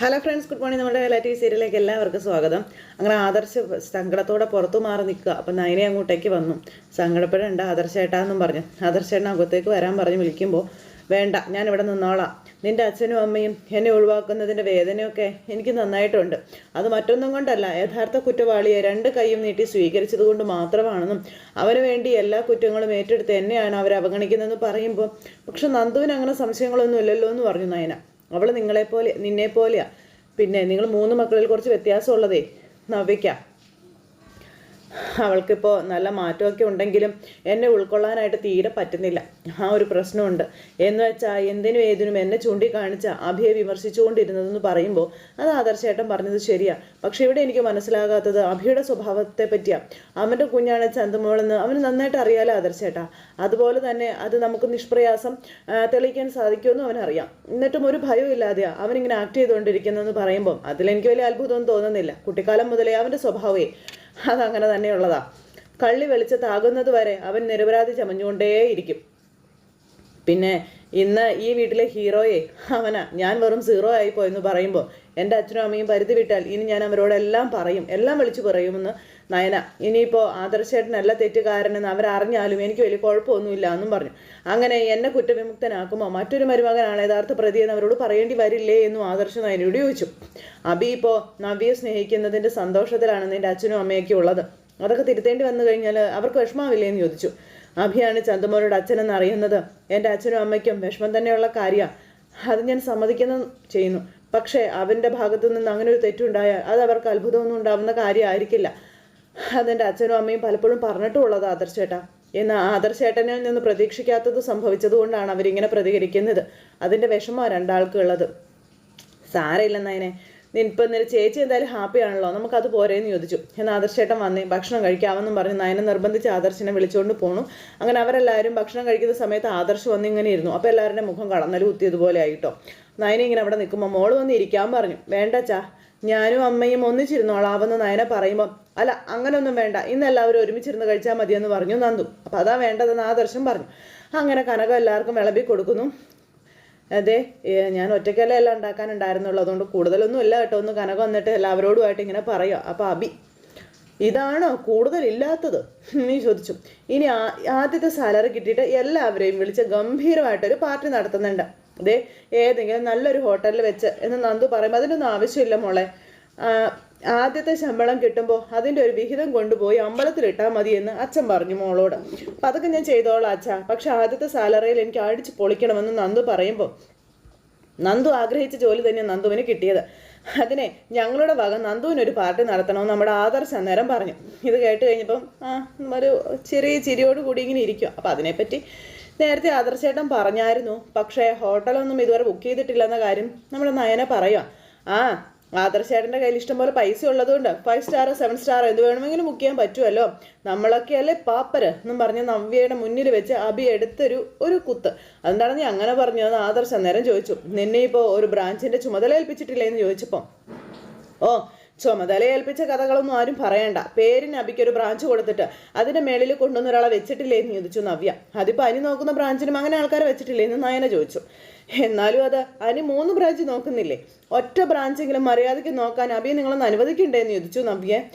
Hello friends good morning നമ്മുടെ relative സീരിയലിലേക്ക് എല്ലാവർക്കും സ്വാഗതം. അങ്ങനെ ആദർശ് സങ്കടത്തോടെ പുറത്തു മാറി നിൽക്കുക. അപ്പം നയനെ അങ്ങോട്ടേക്ക് വന്നു. സങ്കടപ്പെടേണ്ട ആദർശേട്ടാന്നും പറഞ്ഞു. ആദർശേട്ടൻ അകത്തേക്ക് വരാൻ പറഞ്ഞ് വിളിക്കുമ്പോൾ വേണ്ട ഞാൻ ഇവിടെ നിന്നോളാം. നിന്റെ അച്ഛനും അമ്മയും എന്നെ ഒഴിവാക്കുന്നതിന്റെ വേദനയൊക്കെ എനിക്ക് നന്നായിട്ടുണ്ട്. അത് മറ്റൊന്നും കൊണ്ടല്ല. യഥാർത്ഥ കുറ്റവാളിയെ രണ്ട് കൈയും നീട്ടി സ്വീകരിച്ചത് കൊണ്ട് മാത്രമാണെന്നും അവന് വേണ്ടി എല്ലാ കുറ്റങ്ങളും ഏറ്റെടുത്ത് എന്നെയാണ് അവർ അവഗണിക്കുന്നതെന്ന് പറയുമ്പോൾ പക്ഷെ നന്ദുവിന് അങ്ങനെ സംശയങ്ങളൊന്നും ഇല്ലല്ലോ എന്ന് പറഞ്ഞു നയന. അവൾ നിങ്ങളെപ്പോലെ നിന്നെപ്പോലെയാ. പിന്നെ നിങ്ങൾ മൂന്ന് മക്കളിൽ കുറച്ച് വ്യത്യാസമുള്ളതേ. നവ്യയ്ക്ക. അവൾക്കിപ്പോൾ നല്ല മാറ്റമൊക്കെ ഉണ്ടെങ്കിലും എന്നെ ഉൾക്കൊള്ളാനായിട്ട് തീരെ പറ്റുന്നില്ല. ആ ഒരു പ്രശ്നമുണ്ട്. എന്ന് വെച്ചാൽ എന്തിനും ഏതിനും എന്നെ ചൂണ്ടിക്കാണിച്ച അഭിയെ വിമർശിച്ചുകൊണ്ടിരുന്നതെന്ന് പറയുമ്പോൾ അത് ആദർശേട്ടൻ പറഞ്ഞത് ശരിയാ. പക്ഷെ ഇവിടെ എനിക്ക് മനസ്സിലാകാത്തത് അഭിയുടെ സ്വഭാവത്തെ പറ്റിയാ. അവന്റെ കുഞ്ഞാണ് ചന്തമോളെന്ന് അവന് നന്നായിട്ട് അറിയാലോ ആദർശേട്ടാ. അതുപോലെ തന്നെ അത് നമുക്ക് നിഷ്പ്രയാസം തെളിയിക്കാൻ സാധിക്കുമെന്ന് അവനറിയാം. എന്നിട്ടും ഒരു ഭയവും ഇല്ലാതെയാ അവനിങ്ങനെ ആക്ട് ചെയ്തുകൊണ്ടിരിക്കുന്നതെന്ന് പറയുമ്പോൾ അതിലെനിക്ക് വലിയ അത്ഭുതമൊന്നും തോന്നുന്നില്ല. കുട്ടിക്കാലം മുതലേ അവന്റെ സ്വഭാവമേ അതങ്ങനെ തന്നെയുള്ളതാ. കള്ളി വെളിച്ചത്താകുന്നത് വരെ അവൻ നിരപരാധി ചമഞ്ഞുകൊണ്ടേയിരിക്കും. പിന്നെ ഇന്ന് ഈ വീട്ടിലെ ഹീറോയെ അവനാ ഞാൻ വെറും സീറോ ആയിപ്പോയെന്ന് പറയുമ്പോൾ എന്റെ അച്ഛനും അമ്മയും പരിധി വിട്ടാൽ ഇനി ഞാൻ അവരോടെല്ലാം പറയും എല്ലാം വിളിച്ചു പറയുമെന്ന് നയന ഇനിയിപ്പോൾ ആദർശേട്ടനല്ല തെറ്റുകാരനെന്ന് അവരറിഞ്ഞാലും എനിക്ക് വലിയ കുഴപ്പമൊന്നുമില്ല എന്നും പറഞ്ഞു. അങ്ങനെ എന്നെ കുറ്റവിമുക്തനാക്കുമോ? മറ്റൊരു മരുമകനാണ് യഥാർത്ഥ പ്രതി എന്ന് അവരോട് പറയേണ്ടി വരില്ലേ എന്നും ആദർശ നയനയോട് ചോദിച്ചു. അബി ഇപ്പോൾ നവ്യെ സ്നേഹിക്കുന്നതിന്റെ സന്തോഷത്തിലാണ് നിന്റെ അച്ഛനും അമ്മയൊക്കെ ഉള്ളത്. അതൊക്കെ തിരുത്തേണ്ടി വന്നു കഴിഞ്ഞാൽ അവർക്ക് വിഷമാവില്ലേ എന്ന് ചോദിച്ചു. അഭിയാണ് ചന്ദമോനോട് അച്ഛനെന്ന് അറിയുന്നത്. എന്റെ അച്ഛനും അമ്മയ്ക്കും വിഷമം തന്നെയുള്ള കാര്യമാണ് അത് ഞാൻ സമ്മതിക്കുന്ന ചെയ്യുന്നു. പക്ഷേ അവന്റെ ഭാഗത്തു നിന്ന് അങ്ങനെ ഒരു തെറ്റുണ്ടായാൽ അത് അവർക്ക് അത്ഭുതമൊന്നും ഉണ്ടാവുന്ന കാര്യമായിരിക്കില്ല. അതെന്റെ അച്ഛനും അമ്മയും പലപ്പോഴും പറഞ്ഞിട്ടുള്ളത് ആദർശേട്ടാ. എന്നാൽ ആദർശേട്ടനിൽ നിന്ന് പ്രതീക്ഷിക്കാത്തത് സംഭവിച്ചതുകൊണ്ടാണ് അവരിങ്ങനെ പ്രതികരിക്കുന്നത്. അതിന്റെ വിഷമമാണ് രണ്ടാൾക്കുള്ളത്. സാരമില്ലെന്നതിനെ ഇപ്പം നിന്റെ ചേച്ചി എന്തായാലും ഹാപ്പി ആണല്ലോ. നമുക്കത് പോരേന്ന് ചോദിച്ചു. എന്നാൽ ആദർശേട്ടൻ വന്നേ. ഭക്ഷണം കഴിക്കാമെന്നും പറഞ്ഞ്. നയനെ നിർബന്ധിച്ച് ആദർശിനെ വിളിച്ചുകൊണ്ട് പോണു. അങ്ങനെ അവരെല്ലാവരും ഭക്ഷണം കഴിക്കുന്ന സമയത്ത് ആദർശ് വന്ന് ഇങ്ങനെ ഇരുന്നു. അപ്പോൾ എല്ലാവരുടെ മുഖം കടന്നൽ കുത്തിയതുപോലെ ആയിട്ടോ. നയനെ ഇങ്ങനെ അവിടെ നിൽക്കുമ്പോൾ മോൾ വന്ന് ഇരിക്കാൻ പറഞ്ഞു. വേണ്ട ചാ ഞാനും അമ്മയും ഒന്നിച്ചിരുന്നോളാവെന്ന് നയനെ പറയുമ്പം അല്ല അങ്ങനൊന്നും വേണ്ട. ഇന്ന് എല്ലാവരും ഒരുമിച്ചിരുന്ന് കഴിച്ചാൽ മതിയെന്ന് പറഞ്ഞു നന്ദു. അപ്പം അതാ വേണ്ടതെന്ന് ആദർശം പറഞ്ഞു. അങ്ങനെ കനകം എല്ലാവർക്കും വിളമ്പി കൊടുക്കുന്നു. അതെ ഞാൻ ഒറ്റയ്ക്കല്ലേ എല്ലാം ഉണ്ടാക്കാനുണ്ടായിരുന്നുള്ളൂ അതുകൊണ്ട് കൂടുതലൊന്നും ഇല്ല കേട്ടോ. ഒന്ന് കനകം വന്നിട്ട് എല്ലാവരോടുമായിട്ട് ഇങ്ങനെ പറയുക. അപ്പോൾ അബി ഇതാണോ കൂടുതലില്ലാത്തത് നീ ചോദിച്ചു. ഇനി ആദ്യത്തെ സാലറി കിട്ടിയിട്ട് എല്ലാവരെയും വിളിച്ച് ഗംഭീരമായിട്ടൊരു പാർട്ടി നടത്തുന്നുണ്ട്. അതെ ഏതെങ്കിലും നല്ലൊരു ഹോട്ടലിൽ വെച്ച് എന്ന് നന്ദു പറയുമ്പോൾ അതിനൊന്നും ആവശ്യമില്ല മോളെ. ആദ്യത്തെ ശമ്പളം കിട്ടുമ്പോൾ അതിന്റെ ഒരു വിഹിതം കൊണ്ടുപോയി അമ്പലത്തിൽ അമ്പലത്തിലിട്ടാൽ മതി എന്ന് അച്ഛൻ പറഞ്ഞു മോളോട്. അപ്പം അതൊക്കെ ഞാൻ ചെയ്തോളാം അച്ഛാ. പക്ഷെ ആദ്യത്തെ സാലറിയിൽ എനിക്ക് അടിച്ച് പൊളിക്കണമെന്ന് നന്ദു പറയുമ്പോൾ നന്ദു ആഗ്രഹിച്ച ജോലി തന്നെ നന്ദുവിന് കിട്ടിയത്. അതിനെ ഞങ്ങളുടെ വക നന്ദുവിനൊരു പാർട്ടി നടത്തണമെന്ന് നമ്മുടെ ആദർശ് അന്നേരം പറഞ്ഞു. ഇത് കേട്ട് കഴിഞ്ഞപ്പം ആ ഒരു ചെറിയ ചിരിയോട് കൂടി ഇങ്ങനെ ഇരിക്കും അപ്പം അതിനെപ്പറ്റി നേരത്തെ ആദർശേട്ടൻ പറഞ്ഞായിരുന്നു. പക്ഷേ ഹോട്ടലൊന്നും ഇതുവരെ ബുക്ക് ചെയ്തിട്ടില്ലെന്ന കാര്യം നമ്മുടെ നയന പറയാം ആ ആദർശേട്ടന്റെ കയ്യിൽ ഇഷ്ടംപോലെ പൈസ ഉള്ളതുകൊണ്ട് ഫൈവ് സ്റ്റാറോ സെവൻ സ്റ്റാറോ എന്ത് വേണമെങ്കിലും ബുക്ക് ചെയ്യാൻ പറ്റുമല്ലോ. നമ്മളൊക്കെയല്ലേ പാപ്പര് എന്നും പറഞ്ഞ് നവ്യയുടെ മുന്നിൽ വെച്ച് അബി എടുത്തൊരു ഒരു കുത്ത്. അതെന്താണ് നീ അങ്ങനെ പറഞ്ഞതെന്ന് ആദർശ് നേരം ചോദിച്ചു നിന്നെ ഇപ്പോൾ ഒരു ബ്രാഞ്ചിന്റെ ചുമതല ഏൽപ്പിച്ചിട്ടില്ലേ? എന്ന് ചോദിച്ചപ്പോൾ ഓ ചുമതല ഏൽപ്പിച്ച കഥകളൊന്നും ആരും പറയണ്ട. പേരിന് അബിക്കൊരു ബ്രാഞ്ച് കൊടുത്തിട്ട് അതിന്റെ മേളിൽ കൊണ്ടുവന്ന ഒരാളെ വെച്ചിട്ടില്ലേ? എന്ന് ചോദിച്ചു നവ്യ. അതിപ്പോൾ അനി നോക്കുന്ന ബ്രാഞ്ചിനും അങ്ങനെ ആൾക്കാരെ വെച്ചിട്ടില്ലേ? എന്ന് നയന ചോദിച്ചു. എന്നാലും അത് അതിന് മൂന്ന് ബ്രാഞ്ച് നോക്കുന്നില്ലേ? ഒറ്റ ബ്രാഞ്ചെങ്കിലും മര്യാദയ്ക്ക് നോക്കാൻ അബിയെ നിങ്ങളൊന്ന് അനുവദിക്കണ്ടേ എന്ന് ചോദിച്ചു നവ്യെ.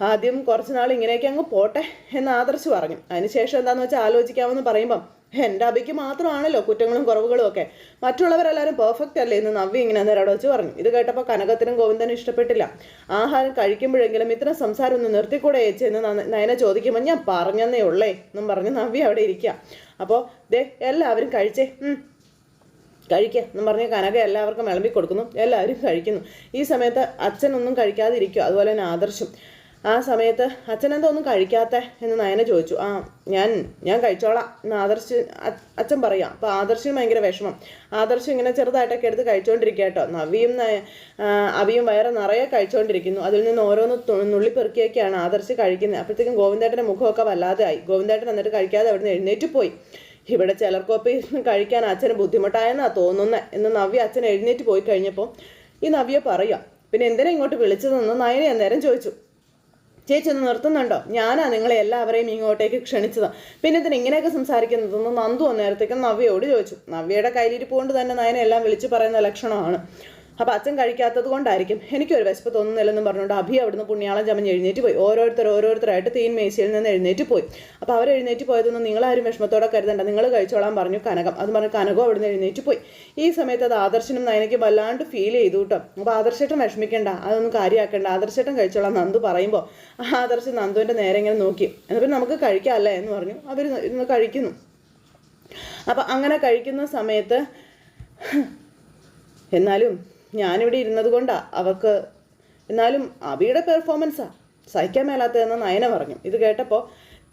ആദ്യം കുറച്ച് നാൾ ഇങ്ങനെയൊക്കെ അങ്ങ് പോട്ടെ എന്ന് ആദർശ് പറഞ്ഞു. അതിനുശേഷം എന്താണെന്ന് വെച്ചാൽ ആലോചിക്കാമെന്ന് പറയുമ്പം എന്റെ അബിക്ക് മാത്രമാണല്ലോ കുറ്റങ്ങളും കുറവുകളും ഒക്കെ. മറ്റുള്ളവരെല്ലാവരും പെർഫെക്റ്റ് അല്ലേ? എന്ന് നവ്യ ഇങ്ങനെ അവിടെ വെച്ച് പറഞ്ഞു. ഇത് കേട്ടപ്പോൾ കനകത്തിനും ഗോവിന്ദനും ഇഷ്ടപ്പെട്ടില്ല. ആഹാരം കഴിക്കുമ്പോഴെങ്കിലും ഇത്തരം സംസാരം ഒന്ന് നിർത്തിക്കൂടെ ചേച്ചി എന്ന് നന- നയന ചോദിക്കുമ്പോൾ ഞാൻ പറഞ്ഞെന്നേ ഉള്ളേ എന്നും പറഞ്ഞ് നവ്യ അവിടെ ഇരിക്കുക അപ്പോൾ ദേ എല്ലാവരും കഴിച്ചേ. കഴിക്കുക എന്ന് പറഞ്ഞ് കനക എല്ലാവർക്കും വിളമ്പി കൊടുക്കുന്നു. എല്ലാവരും കഴിക്കുന്നു. ഈ സമയത്ത് അച്ഛനൊന്നും കഴിക്കാതിരിക്കുക. അതുപോലെ തന്നെ ആദർശം. ആ സമയത്ത് അച്ഛനെന്താ ഒന്നും കഴിക്കാത്ത എന്ന് നയന ചോദിച്ചു. ആ ഞാൻ ഞാൻ കഴിച്ചോളാം എന്ന് ആദർശ് അച്ഛൻ പറയാം. അപ്പോൾ ആദർശിന് ഭയങ്കര വിഷമം. ആദർശം ഇങ്ങനെ ചെറുതായിട്ടൊക്കെ എടുത്ത് കഴിച്ചുകൊണ്ടിരിക്കുക കേട്ടോ നവിയും അവിയും വയറ് നിറയെ കഴിച്ചുകൊണ്ടിരിക്കുന്നു അതിൽ നിന്ന് ഓരോന്ന് നുള്ളി നുള്ളിപ്പെറുക്കിയൊക്കെയാണ് ആദർശ് കഴിക്കുന്നത് അപ്പോഴത്തേക്കും ഗോവിന്ദേട്ടന്റെ മുഖമൊക്കെ വല്ലാതെ ആയി ഗോവിന്ദേട്ടൻ എന്നിട്ട് കഴിക്കാതെ അവിടുന്ന് എഴുന്നേറ്റ് പോയി. ഇവിടെ ചിലർക്കൊപ്പം ഇരുന്ന് കഴിക്കാൻ അച്ഛന് ബുദ്ധിമുട്ടായെന്നാ തോന്നുന്നത് എന്ന് നവ്യ അച്ഛൻ എഴുന്നേറ്റ് പോയി കഴിഞ്ഞപ്പോൾ ഈ നവ്യ പറയുക പിന്നെ എന്തിനാ ഇങ്ങോട്ട് വിളിച്ചതെന്ന് നയനെ അന്നേരം ചോദിച്ചു. ചേച്ചി ഒന്ന് നിർത്തുന്നുണ്ടോ? ഞാനാ നിങ്ങളെ എല്ലാവരെയും ഇങ്ങോട്ടേക്ക് ക്ഷണിച്ചത്. പിന്നെ ഇതിന് ഇങ്ങനെയൊക്കെ സംസാരിക്കുന്നതെന്ന് നന്ദു അന്നേരത്തേക്കും നവ്യയോട് ചോദിച്ചു. നവ്യയുടെ കയ്യിലിരിപ്പ് കൊണ്ട് തന്നെ നയനെ എല്ലാം വിളിച്ചു പറയുന്ന ലക്ഷണമാണ്. അപ്പോൾ അച്ഛൻ കഴിക്കാത്തത് കൊണ്ടായിരിക്കും. എനിക്കൊരു വിശപ്പ് തോന്നുന്നില്ലെന്നും പറഞ്ഞുകൊണ്ട് അഭി അവിടുന്ന് പുണ്യാളം ചമഞ്ഞ് എഴുന്നേറ്റ് പോയി. ഓരോരുത്തർ ഓരോരുത്തരായിട്ട് തീൻ മേശയിൽ നിന്ന് എഴുന്നേറ്റ് പോയി. അപ്പോൾ അവർ എഴുന്നേറ്റ് പോയതൊന്നും നിങ്ങളാരും വിഷമത്തോടെ കരുതണ്ട. നിങ്ങൾ കഴിച്ചോളാൻ പറഞ്ഞു കനകം. അത് പറഞ്ഞ് കനകം അവിടുന്ന് എഴുന്നേറ്റ് പോയി. ഈ സമയത്ത് അത് ആദർശനും നയനയ്ക്ക് വല്ലാണ്ട് ഫീൽ ചെയ്തു കേട്ടോ. അപ്പോൾ ആദർശേട്ടൻ വിഷമിക്കേണ്ട. അതൊന്നും കാര്യമാക്കേണ്ട ആദർശേട്ടൻ കഴിച്ചോളാം നന്ദു പറയുമ്പോൾ ആദർശ് നന്ദുവിന്റെ നേരെ ഇങ്ങനെ നോക്കി. എന്നാൽ പിന്നെ നമുക്ക് കഴിക്കാം അല്ലേ എന്ന് പറഞ്ഞു. അവർ ഇന്ന് കഴിക്കുന്നു. അപ്പം അങ്ങനെ കഴിക്കുന്ന സമയത്ത് എന്നാലും ഞാനിവിടെ ഇരുന്നത് കൊണ്ടാണ് അവർക്ക് എന്നാലും അവിയുടെ പെർഫോമൻസാ സഹിക്കാൻ മേലാത്തതെന്ന് നയന പറഞ്ഞു. ഇത് കേട്ടപ്പോൾ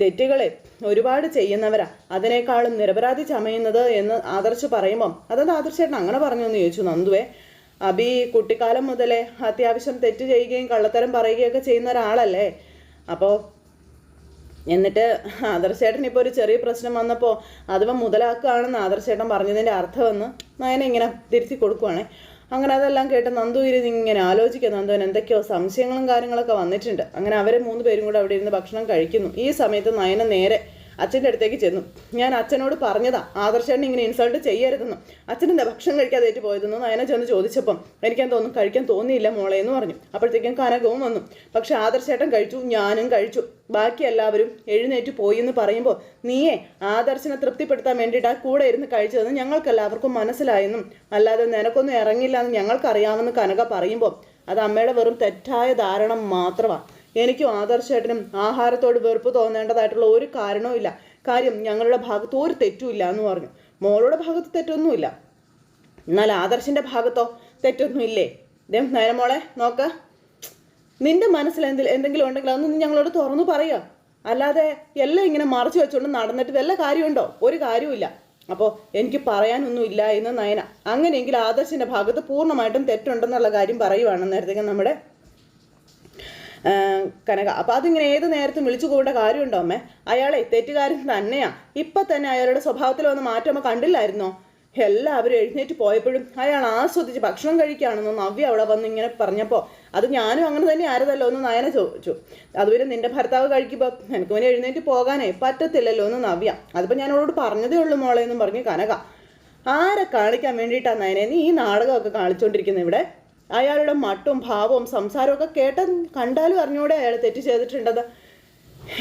തെറ്റുകളെ ഒരുപാട് ചെയ്യുന്നവരാ. അതിനേക്കാളും നിരപരാധി ചമയുന്നത് എന്ന് ആദർശ് പറയുമ്പം അതെന്താ ആദർശേട്ടൻ അങ്ങനെ പറഞ്ഞു എന്ന് ചോദിച്ചു നന്ദുവേ. അബി കുട്ടിക്കാലം മുതലേ അത്യാവശ്യം തെറ്റ് ചെയ്യുകയും കള്ളത്തരം പറയുകയൊക്കെ ചെയ്യുന്ന ഒരാളല്ലേ അപ്പോൾ എന്നിട്ട് ആദർശേട്ടൻ ഇപ്പോൾ ഒരു ചെറിയ പ്രശ്നം വന്നപ്പോൾ അഥവാ മുതലാക്കുകയാണെന്ന് ആദർശേട്ടൻ പറഞ്ഞതിന്റെ അർത്ഥമെന്ന് നയന ഇങ്ങനെ തിരുത്തി കൊടുക്കുവാണേ. അങ്ങനെ അതെല്ലാം കേട്ട് നന്ദു ഇരുന്ന് ഇങ്ങനെ ആലോചിക്കുക നന്ദുവിന് എന്തൊക്കെയോ സംശയങ്ങളും കാര്യങ്ങളൊക്കെ വന്നിട്ടുണ്ട്. അങ്ങനെ അവരെ മൂന്ന് പേരും കൂടെ അവിടെ ഇരുന്ന് ഭക്ഷണം കഴിക്കുന്നു. ഈ സമയത്ത് നയന നേരെ അച്ഛന്റെ അടുത്തേക്ക് ചെന്നു. ഞാൻ അച്ഛനോട് പറഞ്ഞതാ ആദർശേട്ടൻ ഇങ്ങനെ ഇൻസൾട്ട് ചെയ്യരുതെന്ന്. അച്ഛൻ എന്താ ഭക്ഷണം കഴിക്കാതെ ഏറ്റു പോയതെന്ന് നയന ചെന്ന് ചോദിച്ചപ്പം എനിക്കാൻ തോന്നുന്നു കഴിക്കാൻ തോന്നിയില്ല മോളെ എന്ന് പറഞ്ഞു. അപ്പോഴത്തേക്കും കനകവും വന്നു. പക്ഷെ ആദർശേട്ടൻ കഴിച്ചു ഞാനും കഴിച്ചു. ബാക്കി എല്ലാവരും എഴുന്നേറ്റ് പോയി എന്ന് പറയുമ്പോൾ നീയെ ആദർശനെ തൃപ്തിപ്പെടുത്താൻ വേണ്ടിയിട്ടാ കൂടെ ഇരുന്ന് കഴിച്ചതെന്ന് ഞങ്ങൾക്കെല്ലാവർക്കും മനസ്സിലായെന്നും അല്ലാതെ നിനക്കൊന്നും ഇറങ്ങില്ല എന്ന് ഞങ്ങൾക്കറിയാമെന്ന് കനക പറയുമ്പോൾ അത് അമ്മയുടെ വെറും തെറ്റായ ധാരണ മാത്രമാണ് എനിക്കും ആദർശേട്ടനും ആഹാരത്തോട് വെറുപ്പ് തോന്നേണ്ടതായിട്ടുള്ള ഒരു കാരണവുമില്ല കാര്യം ഞങ്ങളുടെ ഭാഗത്ത് ഒരു തെറ്റുമില്ല എന്ന് പറഞ്ഞു. മോളുടെ ഭാഗത്ത് തെറ്റൊന്നുമില്ല. എന്നാൽ ആദർശിന്റെ ഭാഗത്തോ തെറ്റൊന്നുമില്ലേ ദേ നയനമോളെ നോക്ക. നിന്റെ മനസ്സിൽ എന്തിൽ എന്തെങ്കിലും ഉണ്ടെങ്കിൽ അതൊന്നും ഞങ്ങളോട് തുറന്നു പറയുക. അല്ലാതെ എല്ലാം ഇങ്ങനെ മറച്ചു വെച്ചുകൊണ്ട് നടന്നിട്ട് വല്ല കാര്യമുണ്ടോ? ഒരു കാര്യവുമില്ല അപ്പോൾ എനിക്ക് പറയാനൊന്നുമില്ല എന്ന് നയന. അങ്ങനെയെങ്കിൽ ആദർശിന്റെ ഭാഗത്ത് പൂർണമായിട്ടും തെറ്റുണ്ടെന്നുള്ള കാര്യം പറയുവാണ് നേരത്തേക്ക് നമ്മുടെ കനക. അപ്പം അതിങ്ങനെ ഏത് നേരത്തും വിളിച്ചു കൂടേണ്ട കാര്യമുണ്ടോ അമ്മേ? അയാളെ തെറ്റുകാരൻ തന്നെയാ. ഇപ്പം തന്നെ അയാളുടെ സ്വഭാവത്തിൽ വന്ന് മാറ്റം അമ്മ കണ്ടില്ലായിരുന്നോ? എല്ലാവരും എഴുന്നേറ്റ് പോയപ്പോഴും അയാൾ ആസ്വദിച്ച് ഭക്ഷണം കഴിക്കുകയാണെന്ന് നവ്യ അവിടെ വന്ന് ഇങ്ങനെ പറഞ്ഞപ്പോൾ അത് ഞാനും അങ്ങനെ തന്നെ ആരതല്ലോ എന്ന് നയന ചോദിച്ചു. അതുപോലെ നിന്റെ ഭർത്താവ് കഴിക്കുമ്പോൾ എനിക്ക് പിന്നെ എഴുന്നേറ്റ് പോകാനേ പറ്റത്തില്ലല്ലോ എന്ന് നവ്യ. അതിപ്പോൾ ഞാൻ അവളോട് പറഞ്ഞതേ ഉള്ളൂ മോളെ എന്നും പറഞ്ഞു കനക. ആരെ കാണിക്കാൻ വേണ്ടിയിട്ടാണ് നയനെ? നീ ഈ നാടകമൊക്കെ കാണിച്ചുകൊണ്ടിരിക്കുന്നത് ഇവിടെ? അയാളുടെ മട്ടും ഭാവവും സംസാരവും ഒക്കെ കേട്ട കണ്ടാലും അറിഞ്ഞൂടെ അയാൾ തെറ്റ് ചെയ്തിട്ടുണ്ടത്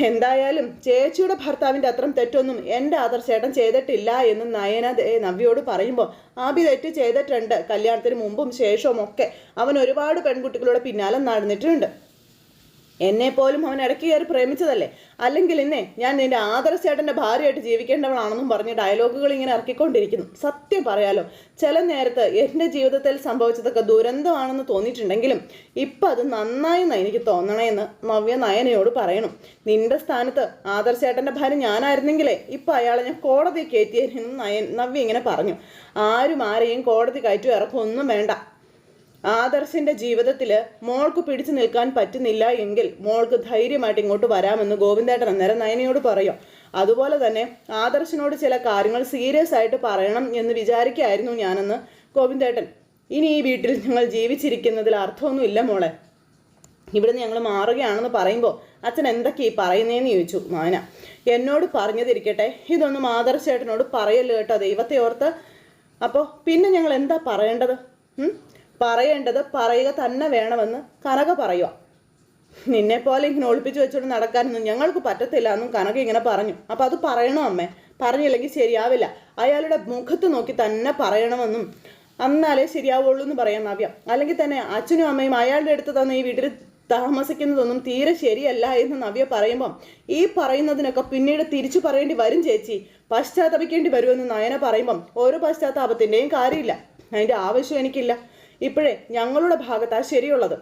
എന്തായാലും ചേച്ചിയുടെ ഭർത്താവിന്റെ അത്രയും തെറ്റൊന്നും എന്റെ ആദർശേട്ടൻ ചെയ്തിട്ടില്ല എന്ന് നയന നവ്യോട് പറയുമ്പോൾ ആബി തെറ്റ് ചെയ്തിട്ടുണ്ട്. കല്യാണത്തിന് മുമ്പും ശേഷവും ഒക്കെ അവൻ ഒരുപാട് പെൺകുട്ടികളുടെ പിന്നാലെ നടന്നിട്ടുണ്ട്. എന്നെ പോലും അവൻ ഇടയ്ക്ക് കയറി പ്രേമിച്ചതല്ലേ? അല്ലെങ്കിൽ ഇന്നേ ഞാൻ നിന്റെ ആദർശേട്ടന്റെ ഭാര്യയായിട്ട് ജീവിക്കേണ്ടവളാണെന്നും പറഞ്ഞ് ഡയലോഗുകൾ ഇങ്ങനെ ഇറക്കിക്കൊണ്ടിരിക്കുന്നു. സത്യം പറയാലോ ചില നേരത്ത് എന്റെ ജീവിതത്തിൽ സംഭവിച്ചതൊക്കെ ദുരന്തമാണെന്ന് തോന്നിയിട്ടുണ്ടെങ്കിലും ഇപ്പം അത് നന്നായി എന്ന് എനിക്ക് തോന്നണേന്ന് നവ്യ നയനയോട് പറയണം. നിന്റെ സ്ഥാനത്ത് ആദർശേട്ടന്റെ ഭാര്യ ഞാനായിരുന്നെങ്കിലേ ഇപ്പം അയാളെ ഞാൻ കോടതി കയറ്റിയെന്ന് നയൻ നവ്യ ഇങ്ങനെ പറഞ്ഞു. ആരും ആരെയും കോടതി കയറ്റും ഇറക്കൊന്നും വേണ്ട. ആദർശിന്റെ ജീവിതത്തിൽ മോൾക്ക് പിടിച്ചു നിൽക്കാൻ പറ്റുന്നില്ല എങ്കിൽ മോൾക്ക് ധൈര്യമായിട്ട് ഇങ്ങോട്ട് വരാമെന്ന് ഗോവിന്ദേട്ടൻ അന്നേരം നയനയോട് പറയും. അതുപോലെ തന്നെ ആദർശിനോട് ചില കാര്യങ്ങൾ സീരിയസ് ആയിട്ട് പറയണം എന്ന് വിചാരിക്കായിരുന്നു ഞാനെന്ന് ഗോവിന്ദേട്ടൻ. ഇനി ഈ വീട്ടിൽ ഞങ്ങൾ ജീവിച്ചിരിക്കുന്നതിൽ അർത്ഥമൊന്നുമില്ല മോളെ. ഇവിടുന്ന് ഞങ്ങൾ മാറുകയാണെന്ന് പറയുമ്പോൾ അച്ഛൻ എന്തൊക്കെയാ പറയുന്നതെന്ന് ചോദിച്ചു മാന. എന്നോട് പറഞ്ഞതിരിക്കട്ടെ. ഇതൊന്നും ആദർശേട്ടനോട് പറയല്ലോ കേട്ടോ ദൈവത്തെ ഓർത്ത്. അപ്പോൾ പിന്നെ ഞങ്ങൾ എന്താ പറയേണ്ടത്? പറയേണ്ടത് പറയുക തന്നെ വേണമെന്ന് കനക പറയുക. നിന്നെ പോലെ ഇങ്ങനെ ഒളിപ്പിച്ച് വെച്ചുകൊണ്ട് നടക്കാനൊന്നും ഞങ്ങൾക്ക് പറ്റത്തില്ല എന്നും കനക ഇങ്ങനെ പറഞ്ഞു. അപ്പം അത് പറയണോ അമ്മേ? പറഞ്ഞില്ലെങ്കിൽ ശരിയാവില്ല. അയാളുടെ മുഖത്ത് നോക്കി തന്നെ പറയണമെന്നും അന്നാലേ ശരിയാവുള്ളൂ എന്ന് പറയാൻ നവ്യ. അല്ലെങ്കിൽ തന്നെ അച്ഛനും അമ്മയും അയാളുടെ അടുത്ത് തന്നെ ഈ വീട്ടിൽ താമസിക്കുന്നതൊന്നും തീരെ ശരിയല്ല എന്ന് നവ്യ പറയുമ്പം ഈ പറയുന്നതിനൊക്കെ പിന്നീട് തിരിച്ചു പറയേണ്ടി വരും ചേച്ചി. പശ്ചാത്തപിക്കേണ്ടി വരുമെന്ന് നയന പറയുമ്പം ഓരോ പശ്ചാത്താപത്തിന്റെയും കാര്യമില്ല. അതിന്റെ ആവശ്യം എനിക്കില്ല. ഇപ്പോഴേ ഞങ്ങളുടെ ഭാഗത്താ ശരിയുള്ളത്.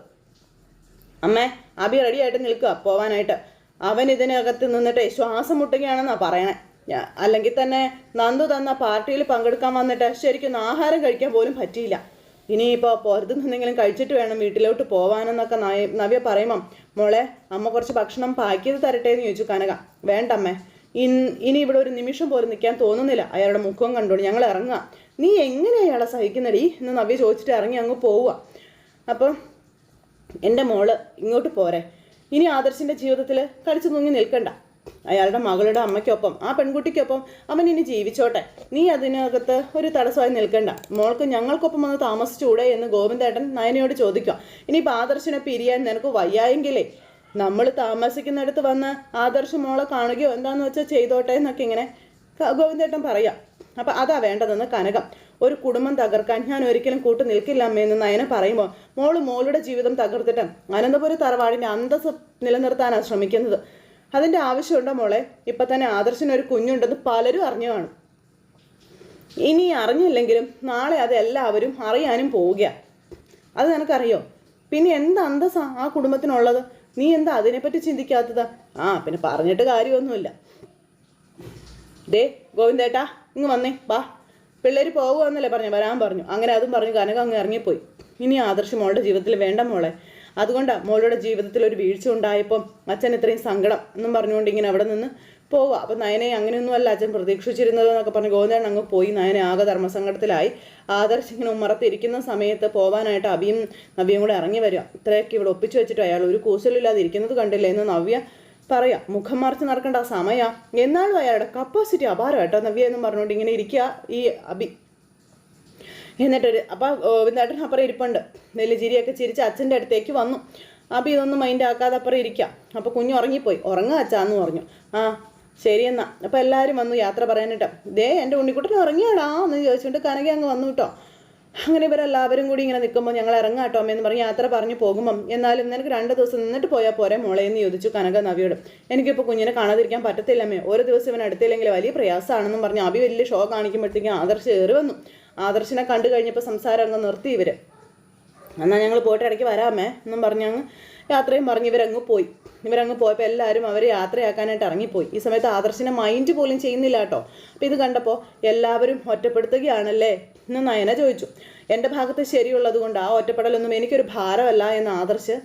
അമ്മേ അബി റെഡി ആയിട്ട് നിൽക്കുക പോവാനായിട്ട്. അവൻ ഇതിനകത്ത് നിന്നിട്ട് ശ്വാസം മുട്ടുകയാണെന്നാ പറയണേ. അല്ലെങ്കിൽ തന്നെ നന്ദു തന്ന പാർട്ടിയിൽ പങ്കെടുക്കാൻ വന്നിട്ട് ശരിക്കും ആഹാരം കഴിക്കാൻ പോലും പറ്റിയില്ല. ഇനിയിപ്പോൾ പുറത്തു നിന്നെങ്കിലും കഴിച്ചിട്ട് വേണം വീട്ടിലോട്ട് പോവാനെന്നൊക്കെ നവ്യ പറയുമ്പം. മോളെ അമ്മ കുറച്ച് ഭക്ഷണം പാക്ക് ചെയ്ത് തരട്ടെ എന്ന് ചോദിച്ചു കനക. വേണ്ടമ്മേ. ഇൻ ഇനി ഇവിടെ ഒരു നിമിഷം പോലും നിൽക്കാൻ തോന്നുന്നില്ല. അയാളുടെ മുഖം കണ്ടോണ്ട് ഞങ്ങൾ ഇറങ്ങുക. നീ എങ്ങനെ അയാളെ സഹിക്കുന്നടി? എന്ന് നവ്യ ചോദിച്ചിട്ട് ഇറങ്ങി അങ്ങ് പോവുക. അപ്പം എന്റെ മോൾ ഇങ്ങോട്ട് പോരെ. ഇനി ആദർശിന്റെ ജീവിതത്തിൽ കളിച്ചു തൂങ്ങി നിൽക്കണ്ട. അയാളുടെ മകളുടെ അമ്മയ്ക്കൊപ്പം ആ പെൺകുട്ടിക്കൊപ്പം അവൻ ഇനി ജീവിച്ചോട്ടെ. നീ അതിനകത്ത് ഒരു തടസ്സമായി നിൽക്കണ്ട. മോൾക്ക് ഞങ്ങൾക്കൊപ്പം വന്ന് താമസിച്ചുകൂടെ എന്ന് ഗോവിന്ദേട്ടൻ നയനയോട് ചോദിക്കുക. ഇനിയിപ്പോൾ ആദർശനെ പിരിയാൻ നിനക്ക് വയ്യായെങ്കിലേ നമ്മൾ താമസിക്കുന്നിടത്ത് വന്ന് ആദർശ് മോളെ കാണുകയോ എന്താണെന്ന് വെച്ചാൽ ചെയ്തോട്ടെ എന്നൊക്കെ ഇങ്ങനെ ഗോവിന്ദേട്ടൻ പറയാം. അപ്പം അതാ വേണ്ടതെന്ന് കനകം. ഒരു കുടുംബം തകർക്കാൻ ഞാൻ ഒരിക്കലും കൂട്ടു നിൽക്കില്ല അമ്മയെന്ന് നയന പറയുമ്പോൾ മോൾ മോളുടെ ജീവിതം തകർത്തിട്ട് അനന്തപുര തറവാടിന്റെ അന്തസ് നിലനിർത്താനാണ് ശ്രമിക്കുന്നത്. അതിന്റെ ആവശ്യമുണ്ടോ മോളെ? ഇപ്പം തന്നെ ആദർശന് ഒരു കുഞ്ഞുണ്ടെന്ന് പലരും അറിഞ്ഞു കാണും. ഇനി അറിഞ്ഞില്ലെങ്കിലും നാളെ അത് എല്ലാവരും അറിയാനും പോവുക അത് നിനക്കറിയോ? പിന്നെ എന്ത് അന്തസ്സാ ആ കുടുംബത്തിനുള്ളത്? നീ എന്താ അതിനെപ്പറ്റി ചിന്തിക്കാത്തത്? ആ പിന്നെ പറഞ്ഞിട്ട് കാര്യമൊന്നുമില്ല. ദേ ഗോവിന്ദേട്ടാ. ഇങ്ങ് വന്നേ വാ പിള്ളേർ പോകുമെന്നല്ലേ പറഞ്ഞു വരാൻ പറഞ്ഞു. അങ്ങനെ അതും പറഞ്ഞു കനക അങ്ങ് ഇറങ്ങിപ്പോയി. ഇനി ആദർശ് മോളുടെ ജീവിതത്തിൽ വേണ്ട മോളെ. അതുകൊണ്ടാണ് മോളുടെ ജീവിതത്തിൽ ഒരു വീഴ്ച ഉണ്ടായപ്പം അച്ഛൻ ഇത്രയും സങ്കടം എന്നും പറഞ്ഞുകൊണ്ട് ഇങ്ങനെ അവിടെ നിന്ന് പോവുക അപ്പം നയനെ അങ്ങനെയൊന്നുമല്ല അച്ഛൻ പ്രതീക്ഷിച്ചിരുന്നത് എന്നൊക്കെ പറഞ്ഞ് ഗോവിന്ദൻ അങ്ങ് പോയി. നയനെ ആകെ ധർമ്മസങ്കടത്തിലായി. ആദർശ് ഇങ്ങനെ ഉമ്മറത്തിരിക്കുന്ന സമയത്ത് പോവാനായിട്ട് അഭിയും നവ്യയും കൂടെ ഇറങ്ങി വരിക. ഇത്രയൊക്കെ ഇവിടെ ഒപ്പിച്ചു വെച്ചിട്ട് അയാൾ ഒരു കൂസലില്ലാതെ ഇരിക്കുന്നത് കണ്ടില്ല? എന്ന് നവ്യ പറയാം. മുഖം മറിച്ച് നടക്കേണ്ട സമയം. എന്നാലും അയാളുടെ കപ്പാസിറ്റി അപാരം കേട്ടോ നവ്യ എന്ന് പറഞ്ഞുകൊണ്ട് ഇങ്ങനെ ഇരിക്കുക ഈ അബി എന്നിട്ടൊരു അപ്പോൾ ഗോവിന്ദേട്ടൻ അപ്പുറം ഇരിപ്പുണ്ട്. നെല്ല് ചിരിയൊക്കെ ചിരിച്ച് അച്ഛന്റെ അടുത്തേക്ക് വന്നു. അബി ഇതൊന്നും മൈൻഡ് ആക്കാതെ അപ്പുറം ഇരിക്കുക അപ്പോൾ കുഞ്ഞു ഉറങ്ങിപ്പോയി. ഉറങ്ങുക അച്ഛാന്ന് പറഞ്ഞു. ആ ശരി എന്നാ. അപ്പോൾ എല്ലാവരും വന്നു യാത്ര പറയാനിട്ട്. ദേ എന്റെ ഉണ്ണിക്കുട്ടൻ ഉറങ്ങിയാടാ എന്ന് ചോദിച്ചുകൊണ്ട് കനകി അങ്ങ് വന്നു കേട്ടോ. അങ്ങനെ ഇവരെല്ലാവരും കൂടി ഇങ്ങനെ നിൽക്കുമ്പോൾ ഞങ്ങൾ ഇറങ്ങാട്ടോ എന്ന് പറഞ്ഞ് യാത്ര പറഞ്ഞു പോകുമ്പം. എന്നാലും നിനക്ക് രണ്ട് ദിവസം നിന്നിട്ട് പോയാൽ പോരെ മോളെ എന്ന് ചോദിച്ചു കനക നവിയോട്. എനിക്കിപ്പോൾ കുഞ്ഞിനെ കാണാതിരിക്കാൻ പറ്റത്തില്ലമ്മേ ഒരു ദിവസം ഇവൻ അടുത്തില്ലെങ്കിൽ വലിയ പ്രയാസമാണെന്നും പറഞ്ഞ് അഭി വലിയ ഷോ കാണിക്കുമ്പോഴത്തേക്കും ആദർശ് കയറി വന്നു. ആദർശിനെ കണ്ടു കഴിഞ്ഞപ്പോൾ സംസാരം അങ്ങ് നിർത്തി ഇവർ എന്നാൽ ഞങ്ങൾ പോയിട്ട് ഇടയ്ക്ക് വരാമേ എന്നും പറഞ്ഞ് അങ്ങ് യാത്രയും പറഞ്ഞ് ഇവരങ്ങ് പോയി. ഇവരങ്ങ് പോയപ്പോൾ എല്ലാവരും അവരെ യാത്രയാക്കാനായിട്ട് ഇറങ്ങിപ്പോയി. ഈ സമയത്ത് ആദർശിനെ മൈൻഡ് പോലും ചെയ്യുന്നില്ല കേട്ടോ. അപ്പോൾ ഇത് കണ്ടപ്പോൾ എല്ലാവരും ഒറ്റപ്പെടുത്തുകയാണല്ലേ എന്ന് നയന ചോദിച്ചു. എന്റെ ഭാഗത്ത് ശരിയുള്ളത് കൊണ്ട് ആ ഒറ്റപ്പെടലൊന്നും എനിക്കൊരു ഭാരമല്ല എന്ന് ആദർശ്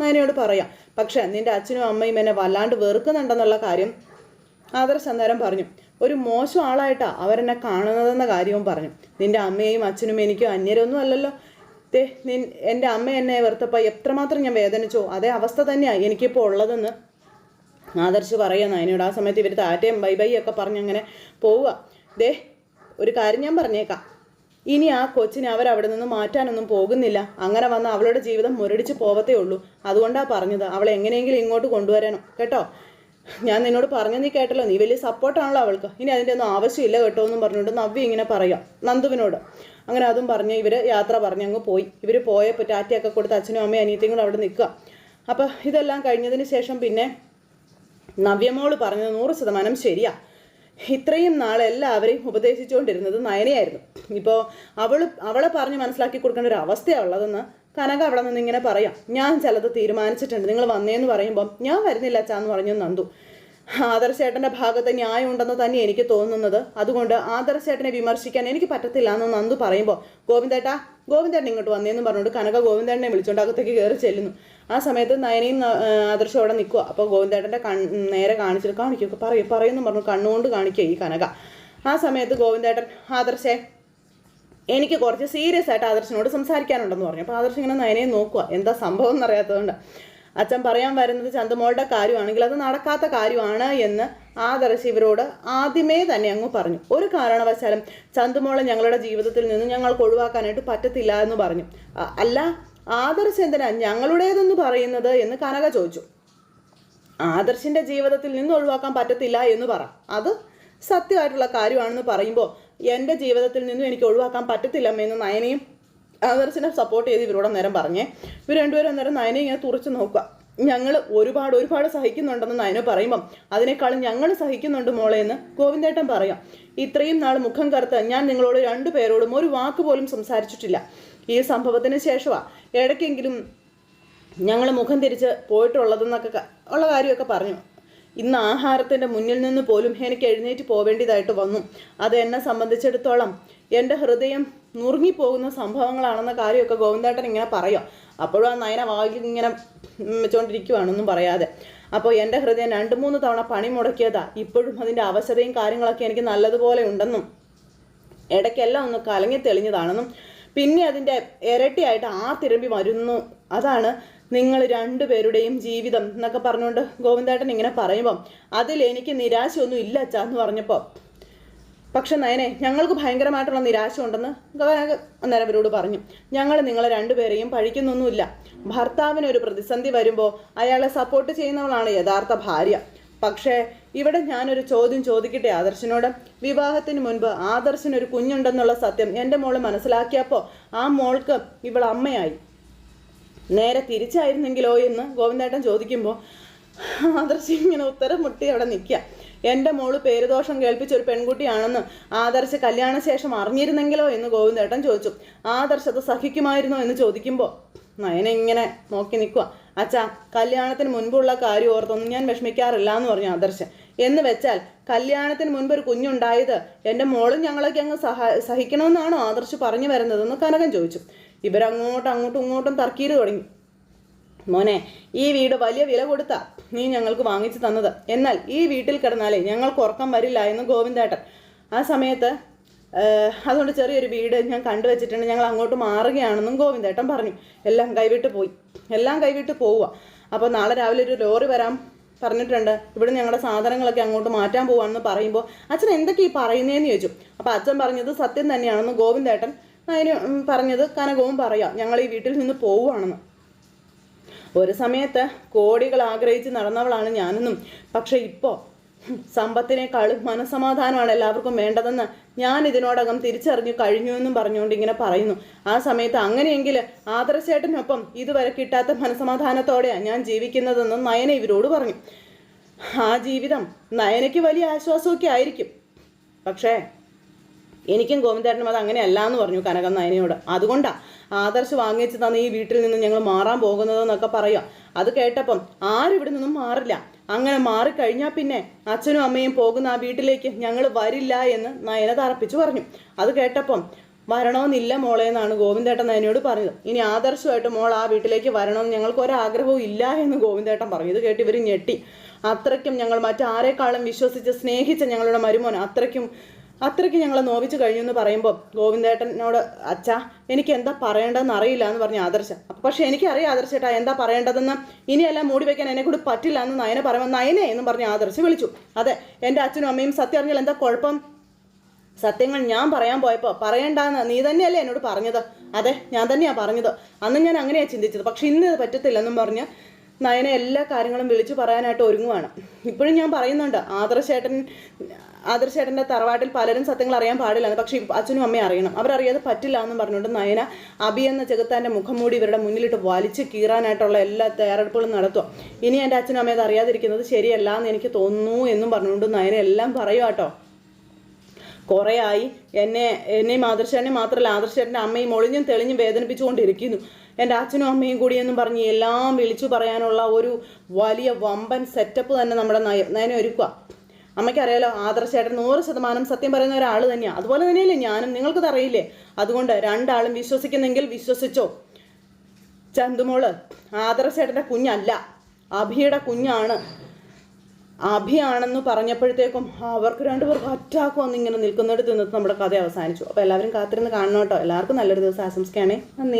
നയനയോട് പറയാം. പക്ഷേ നിന്റെ അച്ഛനും അമ്മയും എന്നെ വല്ലാണ്ട് വെറുക്കുന്നുണ്ടെന്നുള്ള കാര്യം ആദർശ് അന്നേരം പറഞ്ഞു. ഒരു മോശം ആളായിട്ടാണ് അവരെന്നെ കാണുന്നതെന്ന കാര്യവും പറഞ്ഞു. നിന്റെ അമ്മയെയും അച്ഛനും എനിക്കും അന്യരൊന്നും അല്ലല്ലോ. ദേ നിൻ എന്റെ അമ്മ എന്നെ വെറുത്തപ്പോൾ എത്രമാത്രം ഞാൻ വേദനിച്ചോ? അതേ അവസ്ഥ തന്നെയാണ് എനിക്കിപ്പോൾ ഉള്ളതെന്ന് ആദർശ് പറയുന്ന. അതിനോട് ആ സമയത്ത് ഇവർ താറ്റയും ബൈ ബൈ ഒക്കെ പറഞ്ഞ് അങ്ങനെ പോവുക. ദേ ഒരു കാര്യം ഞാൻ പറഞ്ഞേക്കാം. ഇനി ആ കൊച്ചിനെ അവരവിടെ നിന്ന് മാറ്റാനൊന്നും പോകുന്നില്ല. അങ്ങനെ വന്ന് അവളുടെ ജീവിതം മുരടിച്ച് പോവത്തേ ഉള്ളൂ. അതുകൊണ്ടാണ് പറഞ്ഞത്. അവളെ എങ്ങനെയെങ്കിലും ഇങ്ങോട്ട് കൊണ്ടുവരണം. കേട്ടോ? ഞാൻ നിന്നോട് പറഞ്ഞു നീ കേട്ടല്ലോ. നീ വലിയ സപ്പോർട്ടാണല്ലോ അവൾക്ക്. ഇനി അതിന്റെ ഒന്നും ആവശ്യമില്ല കേട്ടോ എന്നും പറഞ്ഞുകൊണ്ട് നവ്വി ഇങ്ങനെ പറയാം. നന്ദുവിനോട്. അങ്ങനെ അതും പറഞ്ഞ് ഇവർ യാത്ര പറഞ്ഞ് അങ്ങ് പോയി. ഇവർ പോയപ്പോൾ ടാറ്റയൊക്കെ കൊടുത്ത് അച്ഛനും അമ്മയും അനിയത്തിയും കൂടെ അവിടെ നിൽക്കുക. അപ്പോൾ ഇതെല്ലാം കഴിഞ്ഞതിന് ശേഷം പിന്നെ നവ്യമോൾ പറഞ്ഞത് നൂറ് ശതമാനം ശരിയാ. ഇത്രയും നാളെ എല്ലാവരെയും ഉപദേശിച്ചുകൊണ്ടിരുന്നത് നയനയായിരുന്നു. ഇപ്പോൾ അവൾ അവളെ പറഞ്ഞ് മനസ്സിലാക്കി കൊടുക്കേണ്ട ഒരു അവസ്ഥയാണ് ഉള്ളതെന്ന് കനക അവിടെ നിന്ന് ഇങ്ങനെ പറയാം. ഞാൻ ചിലത് തീരുമാനിച്ചിട്ടുണ്ട്. നിങ്ങൾ വന്നേന്ന് പറയുമ്പോൾ ഞാൻ വരുന്നില്ല അച്ഛാന്ന് പറഞ്ഞു നന്ദു. ആദർശേട്ടന്റെ ഭാഗത്ത് ന്യായമുണ്ടെന്ന് തന്നെ എനിക്ക് തോന്നുന്നത്. അതുകൊണ്ട് ആദർശേട്ടനെ വിമർശിക്കാൻ എനിക്ക് പറ്റത്തില്ല എന്ന് നന്ദു പറയുമ്പോൾ ഗോവിന്ദേട്ടാ ഗോവിന്ദേട്ടൻ ഇങ്ങോട്ട് വന്നേന്ന് പറഞ്ഞുകൊണ്ട് കനക ഗോവിന്ദേട്ടനെ വിളിച്ചുകൊണ്ട് അകത്തേക്ക് കയറി ചെല്ലുന്നു. ആ സമയത്ത് നയനയും ആദർശം അവിടെ നിൽക്കുക അപ്പോൾ ഗോവിന്ദേട്ടന്റെ കൺ നേരെ കാണിച്ചിട്ട് കാണിക്കുക പറയും പറയുമെന്ന് പറഞ്ഞു കണ്ണുകൊണ്ട് കാണിക്കുക ഈ കനക. ആ സമയത്ത് ഗോവിന്ദേട്ടൻ ആദർശേ എനിക്ക് കുറച്ച് സീരിയസ് ആയിട്ട് ആദർശനോട് സംസാരിക്കാനുണ്ടെന്ന് പറഞ്ഞു. അപ്പോൾ ആദർശം ഇങ്ങനെ നയനയും നോക്കുക എന്താ സംഭവം എന്നറിയാത്തതുകൊണ്ട്. അച്ഛൻ പറയാൻ വരുന്നത് ചന്തുമോളുടെ കാര്യമാണെങ്കിൽ അത് നടക്കാത്ത കാര്യമാണ് എന്ന് ആദർശ് ഇവരോട് ആദ്യമേ തന്നെ അങ്ങ് പറഞ്ഞു. ഒരു കാരണവശാലും ചന്തുമോളെ ഞങ്ങളുടെ ജീവിതത്തിൽ നിന്ന് ഞങ്ങൾക്ക് ഒഴിവാക്കാനായിട്ട് പറ്റത്തില്ല എന്ന് പറഞ്ഞു. അല്ല ആദർശ് എന്തിനാ ഞങ്ങളുടേതെന്ന് പറയുന്നത് എന്ന് കനക ചോദിച്ചു. ആദർശിന്റെ ജീവിതത്തിൽ നിന്ന് ഒഴിവാക്കാൻ പറ്റത്തില്ല എന്ന് പറ. അത് സത്യമായിട്ടുള്ള കാര്യമാണെന്ന് പറയുമ്പോൾ എന്റെ ജീവിതത്തിൽ നിന്നും എനിക്ക് ഒഴിവാക്കാൻ പറ്റത്തില്ല എന്ന് നയനയും ആദർശിനെ സപ്പോർട്ട് ചെയ്ത് ഇവരോട് നേരം പറഞ്ഞേ ഇവർ രണ്ടുപേരും അന്നേരം നയനെ ഇങ്ങനെ തുറച്ച് നോക്കുക. ഞങ്ങൾ ഒരുപാട് ഒരുപാട് സഹിക്കുന്നുണ്ടെന്ന് നയന പറയുമ്പം അതിനേക്കാളും ഞങ്ങൾ സഹിക്കുന്നുണ്ട് മോളെ എന്ന് ഗോവിന്ദേട്ടൻ പറയാം. ഇത്രയും നാൾ മുഖം കറുത്ത് ഞാൻ നിങ്ങളോട് രണ്ടു പേരോടും ഒരു വാക്ക് പോലും സംസാരിച്ചിട്ടില്ല. ഈ സംഭവത്തിന് ശേഷമാണ് ഇടയ്ക്കെങ്കിലും ഞങ്ങൾ മുഖം തിരിച്ച് പോയിട്ടുള്ളതെന്നൊക്കെ ഉള്ള കാര്യമൊക്കെ പറഞ്ഞു. ഇന്ന് ആഹാരത്തിന്റെ മുന്നിൽ നിന്ന് പോലും എനിക്ക് എഴുന്നേറ്റ് പോവേണ്ടതായിട്ട് വന്നു. അത് എന്നെ സംബന്ധിച്ചിടത്തോളം എന്റെ ഹൃദയം നുറുങ്ങിപ്പോകുന്ന സംഭവങ്ങളാണെന്ന കാര്യമൊക്കെ ഗോവിന്ദേട്ടൻ ഇങ്ങനെ പറയാം. അപ്പോഴും ആ നയന വായിൽ ഇങ്ങനെ വെച്ചുകൊണ്ടിരിക്കുവാണൊന്നും പറയാതെ. അപ്പോൾ എന്റെ ഹൃദയം രണ്ട് മൂന്ന് തവണ പണി മുടക്കിയതാ. ഇപ്പോഴും അതിന്റെ അവശതയും കാര്യങ്ങളൊക്കെ എനിക്ക് നല്ലതുപോലെ ഉണ്ടെന്നും ഇടയ്ക്കെല്ലാം ഒന്ന് കലങ്ങി തെളിഞ്ഞതാണെന്നും പിന്നെ അതിന്റെ ഇരട്ടിയായിട്ട് ആ തിരുമ്പി വരുന്നു. അതാണ് നിങ്ങൾ രണ്ടുപേരുടെയും ജീവിതം എന്നൊക്കെ പറഞ്ഞുകൊണ്ട് ഗോവിന്ദേട്ടൻ ഇങ്ങനെ പറയുമ്പം അതിൽ എനിക്ക് നിരാശയൊന്നും ഇല്ല അച്ഛ എന്ന് പറഞ്ഞപ്പോൾ. പക്ഷെ നയനെ ഞങ്ങൾക്ക് ഭയങ്കരമായിട്ടുള്ള നിരാശ ഉണ്ടെന്ന് ഗോവിന്ദ അന്നേരം അവരോട് പറഞ്ഞു. ഞങ്ങൾ നിങ്ങളെ രണ്ടുപേരെയും പഴിക്കുന്നൊന്നുമില്ല. ഭർത്താവിന് ഒരു പ്രതിസന്ധി വരുമ്പോൾ അയാളെ സപ്പോർട്ട് ചെയ്യുന്നവളാണ് യഥാർത്ഥ ഭാര്യ. പക്ഷേ ഇവിടെ ഞാനൊരു ചോദ്യം ചോദിക്കട്ടെ ആദർശനോട്? വിവാഹത്തിന് മുൻപ് ആദർശന് ഒരു കുഞ്ഞുണ്ടെന്നുള്ള സത്യം എന്റെ മോൾ മനസ്സിലാക്കിയപ്പോൾ ആ മോൾക്ക് ഇവൾ അമ്മയായി. നേരെ തിരിച്ചായിരുന്നെങ്കിലോ എന്ന് ഗോവിന്ദേട്ടൻ ചോദിക്കുമ്പോൾ ആദർശ് ഇങ്ങനെ ഉത്തരം മുട്ടി അവിടെ നിൽക്കുക. എന്റെ മോൾ പേരുദോഷം കേൾപ്പിച്ച ഒരു പെൺകുട്ടിയാണെന്ന് ആദർശ് കല്യാണശേഷം അറിഞ്ഞിരുന്നെങ്കിലോ എന്ന് ഗോവിന്ദേട്ടൻ ചോദിച്ചു. ആദർശ് അത് സഹിക്കുമായിരുന്നോ എന്ന് ചോദിക്കുമ്പോൾ നയന ഇങ്ങനെ നോക്കി നിൽക്കുക അച്ഛാ കല്യാണത്തിന് മുൻപുള്ള കാര്യം ഓർത്തൊന്നും ഞാൻ വിഷമിക്കാറില്ല എന്ന് പറഞ്ഞു ആദർശ്. എന്ന് വെച്ചാൽ കല്യാണത്തിന് മുൻപ് ഒരു കുഞ്ഞുണ്ടായത് എന്റെ മോളും ഞങ്ങളൊക്കെ അങ്ങ് സഹ സഹിക്കണമെന്നാണോ ആദർശ് പറഞ്ഞു വരുന്നതെന്ന് കനകൻ ചോദിച്ചു. ഇവരങ്ങോട്ടും അങ്ങോട്ടും ഇങ്ങോട്ടും തർക്കീര് തുടങ്ങി. മോനെ ഈ വീട് വലിയ വില കൊടുത്താ. നീ ഞങ്ങൾക്ക് വാങ്ങിച്ചു തന്നത്. എന്നാൽ ഈ വീട്ടിൽ കിടന്നാലേ ഞങ്ങൾക്ക് ഉറക്കം വരില്ല എന്ന് ഗോവിന്ദേട്ടൻ. ആ സമയത്ത് അതുകൊണ്ട് ചെറിയൊരു വീട് ഞാൻ കണ്ടുവച്ചിട്ടുണ്ട്. ഞങ്ങൾ അങ്ങോട്ട് മാറുകയാണെന്നും ഗോവിന്ദേട്ടൻ പറഞ്ഞു. എല്ലാം കൈവിട്ട് പോയി. എല്ലാം കൈവിട്ട് പോവുക. അപ്പോൾ നാളെ രാവിലെ ഒരു ലോറി വരാൻ പറഞ്ഞിട്ടുണ്ട്. ഇവിടെ ഞങ്ങളുടെ സാധനങ്ങളൊക്കെ അങ്ങോട്ട് മാറ്റാൻ പോവാണെന്ന് പറയുമ്പോൾ അച്ഛൻ എന്തൊക്കെ ഈ പറയുന്നതെന്ന് ചോദിച്ചു. അപ്പോൾ അച്ഛൻ പറഞ്ഞത് സത്യം തന്നെയാണെന്ന് ഗോവിന്ദേട്ടൻ അതിന് പറഞ്ഞത് കനകവും പറയാം. ഞങ്ങൾ ഈ വീട്ടിൽ നിന്ന് പോവുകയാണെന്ന്. ഒരു സമയത്ത് കോടികൾ ആഗ്രഹിച്ച് നടന്നവളാണ് ഞാനെന്നും. പക്ഷെ ഇപ്പോൾ സമ്പത്തിനേക്കാളും മനസമാധാനമാണ് എല്ലാവർക്കും വേണ്ടതെന്ന് ഞാൻ ഇതിനോടകം തിരിച്ചറിഞ്ഞു കഴിഞ്ഞു എന്നും പറഞ്ഞുകൊണ്ട് ഇങ്ങനെ പറയുന്നു. ആ സമയത്ത് അങ്ങനെയെങ്കിൽ ആദർശേട്ടനൊപ്പം ഇതുവരെ കിട്ടാത്ത മനസമാധാനത്തോടെയാണ് ഞാൻ ജീവിക്കുന്നതെന്നും നയന ഇവരോട് പറഞ്ഞു. ആ ജീവിതം നയനയ്ക്ക് വലിയ ആശ്വാസമൊക്കെ ആയിരിക്കും. പക്ഷേ എനിക്കും ഗോവിന്ദേട്ടനും അത് അങ്ങനെയല്ല എന്ന് പറഞ്ഞു കനകം നയനയോട്. അതുകൊണ്ടാ ആദർശ് വാങ്ങിച്ചു തന്ന ഈ വീട്ടിൽ നിന്ന് ഞങ്ങൾ മാറാൻ പോകുന്നതെന്നൊക്കെ പറയാം. അത് കേട്ടപ്പം ആരും ഇവിടെ നിന്നും മാറില്ല. അങ്ങനെ മാറിക്കഴിഞ്ഞാൽ പിന്നെ അച്ഛനും അമ്മയും പോകുന്ന ആ വീട്ടിലേക്ക് ഞങ്ങൾ വരില്ല എന്ന് നയന തറപ്പിച്ചു പറഞ്ഞു. അത് കേട്ടപ്പം വരണമെന്നില്ല മോളെ എന്നാണ് ഗോവിന്ദേട്ടൻ നയനോട് പറഞ്ഞത്. ഇനി ആദർശമായിട്ട് മോൾ ആ വീട്ടിലേക്ക് വരണമെന്ന് ഞങ്ങൾക്ക് ഒരാഗ്രഹവും ഇല്ല എന്ന് ഗോവിന്ദേട്ടൻ പറഞ്ഞു. ഇത് കേട്ട് ഇവർ ഞെട്ടി. അത്രയ്ക്കും ഞങ്ങൾ മറ്റാരെക്കാളും വിശ്വസിച്ച് സ്നേഹിച്ച ഞങ്ങളുടെ മരുമോൻ അത്രയ്ക്കും അത്രയ്ക്ക് ഞങ്ങൾ നോവിച്ച് കഴിഞ്ഞു എന്ന് പറയുമ്പോൾ ഗോവിന്ദേട്ടനോട് അച്ഛാ എനിക്ക് എന്താ പറയേണ്ടതെന്ന് അറിയില്ല എന്ന് പറഞ്ഞു ആദർശ. അപ്പം പക്ഷേ എനിക്കറിയാം ആദർശേട്ടാ എന്താ പറയേണ്ടതെന്ന്. ഇനിയെല്ലാം മൂടി വയ്ക്കാൻ എന്നെ കൂടി പറ്റില്ല എന്ന് നയനെ പറയുമ്പോൾ നയനെ എന്ന് പറഞ്ഞ് ആദർശ് വിളിച്ചു. അതെ എന്റെ അച്ഛനും അമ്മയും സത്യം അറിഞ്ഞാൽ എന്താ കുഴപ്പം? സത്യങ്ങൾ ഞാൻ പറയാൻ പോയപ്പോൾ പറയണ്ടെന്ന് നീ തന്നെയല്ലേ എന്നോട് പറഞ്ഞത്? അതെ ഞാൻ തന്നെയാണ് പറഞ്ഞത്. അന്ന് ഞാൻ അങ്ങനെയാണ് ചിന്തിച്ചത്. പക്ഷെ ഇന്ന് ഇത് പറ്റത്തില്ലെന്നും പറഞ്ഞ് നയനെ എല്ലാ കാര്യങ്ങളും വിളിച്ചു പറയാനായിട്ട് ഒരുങ്ങുവാണ്. ഇപ്പോഴും ഞാൻ പറയുന്നുണ്ട് ആദർശേട്ടൻ ആദർശേട്ടന്റെ തറവാട്ടിൽ പലരും സത്യങ്ങൾ അറിയാൻ പാടില്ല പക്ഷേ അച്ഛനും അമ്മയും അറിയണം. അവരറിയാതെ പറ്റില്ല എന്ന് പറഞ്ഞുകൊണ്ട് നയന അബി എന്ന ചെകുത്താന്റെ മുഖം മൂടി ഇവരുടെ മുന്നിലിട്ട് വലിച്ച് കീറാനായിട്ടുള്ള എല്ലാ തയ്യാറെടുപ്പുകളും നടത്തുക ഇനി എന്റെ അച്ഛനും അമ്മയും അറിയാതിരിക്കുന്നത് ശരിയല്ല എന്ന് എനിക്ക് തോന്നുന്നു എന്നും പറഞ്ഞുകൊണ്ട് നയന എല്ലാം പറയുക കേട്ടോ കുറേ ആയി. എന്നെ എന്നെയും ആദർശേനെ മാത്രമല്ല ആദർശേട്ടന്റെ അമ്മയും ഒളിഞ്ഞും തെളിഞ്ഞും വേദനിപ്പിച്ചുകൊണ്ടിരിക്കുന്നു. എന്റെ അച്ഛനും അമ്മയും കൂടി എന്നും പറഞ്ഞ് എല്ലാം വിളിച്ചു പറയാനുള്ള ഒരു വലിയ വമ്പൻ സെറ്റപ്പ് തന്നെ നമ്മുടെ നയ നയനെ ഒരുക്കുക അമ്മയ്ക്കറിയാലോ ആദർശേട്ടൻ നൂറ് ശതമാനം സത്യം പറയുന്ന ഒരാൾ തന്നെയാണ് അതുപോലെ തന്നെയല്ലേ ഞാനും നിങ്ങൾക്കത് അറിയില്ലേ? അതുകൊണ്ട് രണ്ടാളും വിശ്വസിക്കുന്നെങ്കിൽ വിശ്വസിച്ചോ. ചന്തുമോൾ ആദർശേട്ടന്റെ കുഞ്ഞല്ല. അഭിയുടെ കുഞ്ഞാണ്. അഭിയാണെന്ന് പറഞ്ഞപ്പോഴത്തേക്കും അവർക്ക് രണ്ടുപേർക്കും അറ്റാക്ക് വന്ന് ഇങ്ങനെ നിൽക്കുന്നിടത്ത് നിന്നിട്ട് നമ്മുടെ കഥ അവസാനിച്ചു. അപ്പോൾ എല്ലാവരും കാത്തിരുന്ന് കാണണം കേട്ടോ. എല്ലാവർക്കും നല്ലൊരു ദിവസം ആശംസിക്കുകയാണേ. നന്ദി.